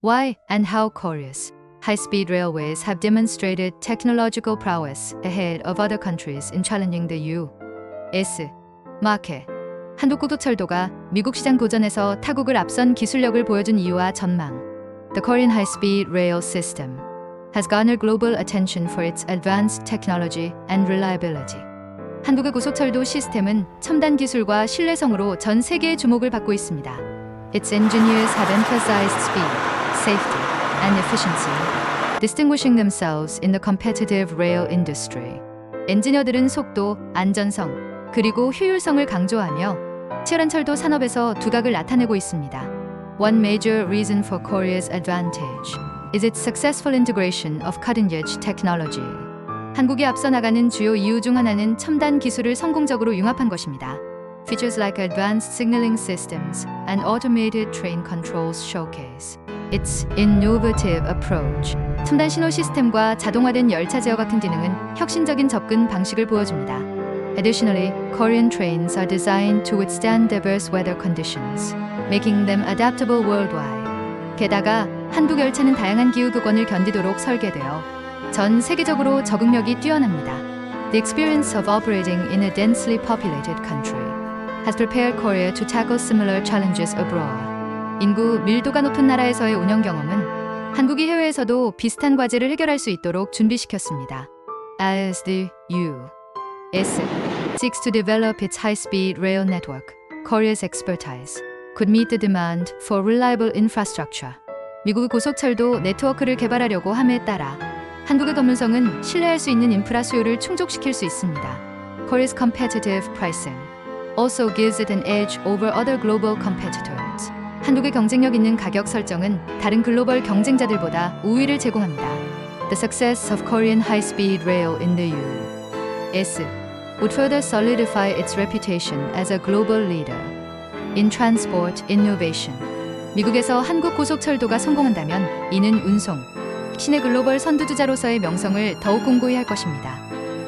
Why and how Korea's high-speed railways have demonstrated technological prowess ahead of other countries in challenging the U.S. market. 한국고속철도가 미국 시장 도전에서 타국을 앞선 기술력을 보여준 이유와 전망. The Korean high-speed rail system has garnered global attention for its advanced technology and reliability. 한국의 고속철도 시스템은 첨단 기술과 신뢰성으로 전 세계의 주목을 받고 있습니다. Its engineers have emphasized speed, safety, and efficiency, distinguishing themselves in the competitive rail industry. 엔지니어들은 속도, 안전성, 그리고 효율성을 강조하며 치열한 철도 산업에서 두각을 나타내고 있습니다. One major reason for Korea's advantage is its successful integration of cutting-edge technology. 한국이 앞서 나가는 주요 이유 중 하나는 첨단 기술을 성공적으로 융합한 것입니다. Features like advanced signaling systems and automated train controls showcase its innovative approach. 첨단 신호 시스템과 자동화된 열차 제어 같은 기능은 혁신적인 접근 방식을 보여줍니다. Additionally, Korean trains are designed to withstand diverse weather conditions, making them adaptable worldwide. 게다가 한국 열차는 다양한 기후 조건을 견디도록 설계되어 전 세계적으로 적응력이 뛰어납니다. The experience of operating in a densely populated country has prepared Korea to tackle similar challenges abroad. 인구 밀도가 높은 나라에서의 운영 경험은 한국이 해외에서도 비슷한 과제를 해결할 수 있도록 준비시켰습니다. As the U.S. seeks to develop its high-speed rail network, Korea's expertise could meet the demand for reliable infrastructure. 미국의 고속철도 네트워크를 개발하려고 함에 따라 한국의 검문성은 신뢰할 수 있는 인프라 수요를 충족시킬 수 있습니다. Korea's competitive pricing also gives it an edge over other global competitors. 한국의 경쟁력 있는 가격 설정은 다른 글로벌 경쟁자들보다 우위를 제공합니다. The success of Korean high-speed rail in the U.S. would further solidify its reputation as a global leader in transport innovation. 미국에서 한국 고속철도가 성공한다면 이는 운송, 신의 글로벌 선두주자로서의 명성을 더욱 공고히 할 것입니다.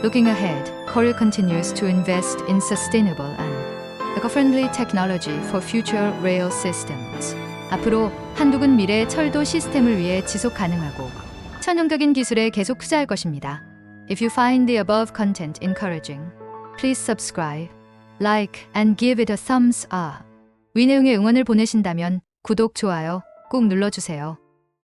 Looking ahead, Korea continues to invest in sustainable and eco-friendly technology for future rail systems. 앞으로 한국은 미래 철도 시스템을 위해 지속 가능하고 천연적인 기술에 계속 투자할 것입니다. If you find the above content encouraging, please subscribe, like, and give it a thumbs up. 위 내용의 응원을 보내신다면 구독, 좋아요 꼭 눌러주세요.